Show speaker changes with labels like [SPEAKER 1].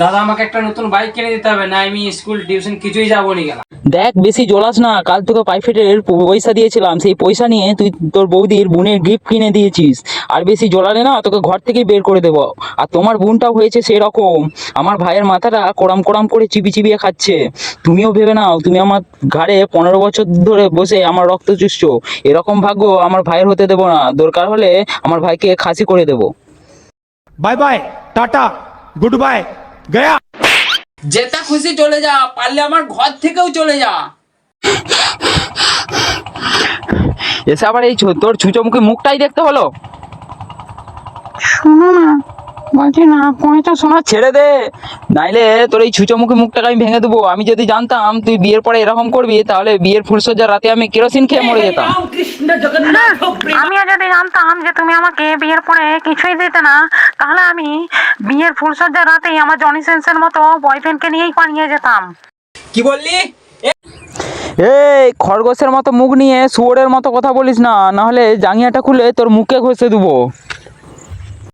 [SPEAKER 1] দাদা আমাকে একটা নতুন বাইক কিনে দিতে হবে না আমি স্কুল টিউশন কিছুই যাব নি গেলাম।
[SPEAKER 2] দেখ বেশি জলাস না কাল তোকে পাইফেটের পয়সা দিয়েছিলাম সেই পয়সা নিয়ে তুই তোর বৌদির বোনের গিফট কিনে দিয়েছিস। আর বেশি জলালে না তোকে ঘর থেকে বের করে দেব। আর তোমার বোনটাও হয়েছে সেরকম। আমার ভাইয়ের মাথাটা কোরাম কোরাম করে চিবি চিবিয়ে খাচ্ছে। তুমিও ভেবে নাও তুমি আমার ঘাড়ে পনেরো বছর ধরে বসে আমার রক্ত চুষছ। এরকম ভাগ্য আমার ভাইয়ের হতে দেবো না। দরকার হলে আমার ভাইকে খাসি করে দেবো।
[SPEAKER 3] Bye bye tata good bye गया।
[SPEAKER 2] যেটা খুশি চলে যা পারলে আমার ঘর থেকেও চলে যা এসে আবার এই ছো- তোর ছুচোমুখী মুখটাই দেখতে হলো? শোনো না বলছি না কোনো তো শোনা ছেড়ে দে। নাইলে তোর এই ছুচোমুখী মুখটাকে আমি ভেঙে দেবো। আমি যদি জানতাম তুই বিয়ের পরে এরকম করবি তাহলে বিয়ের ফুলসজ্জা রাতে আমি কেরোসিন খেয়ে মরে যেতাম।
[SPEAKER 4] আমিও যদি জানতাম যে তুমি আমাকে বিয়ের পরে কিছুই দিতে না তাহলে আমি বিয়ের ফুলসজ্জার রাতেই আমার জনি সেন্সের মতো বয়ফ্রেন্ডকে নিয়েই পানিয়ে যেতাম।
[SPEAKER 2] কি বললি? এই খরগোশের মতো মুখ নিয়ে শুয়োরের মতো কথা বলিস না নাহলে জাঙিয়াটা খুলে তোর মুখে ঘষে দেবো।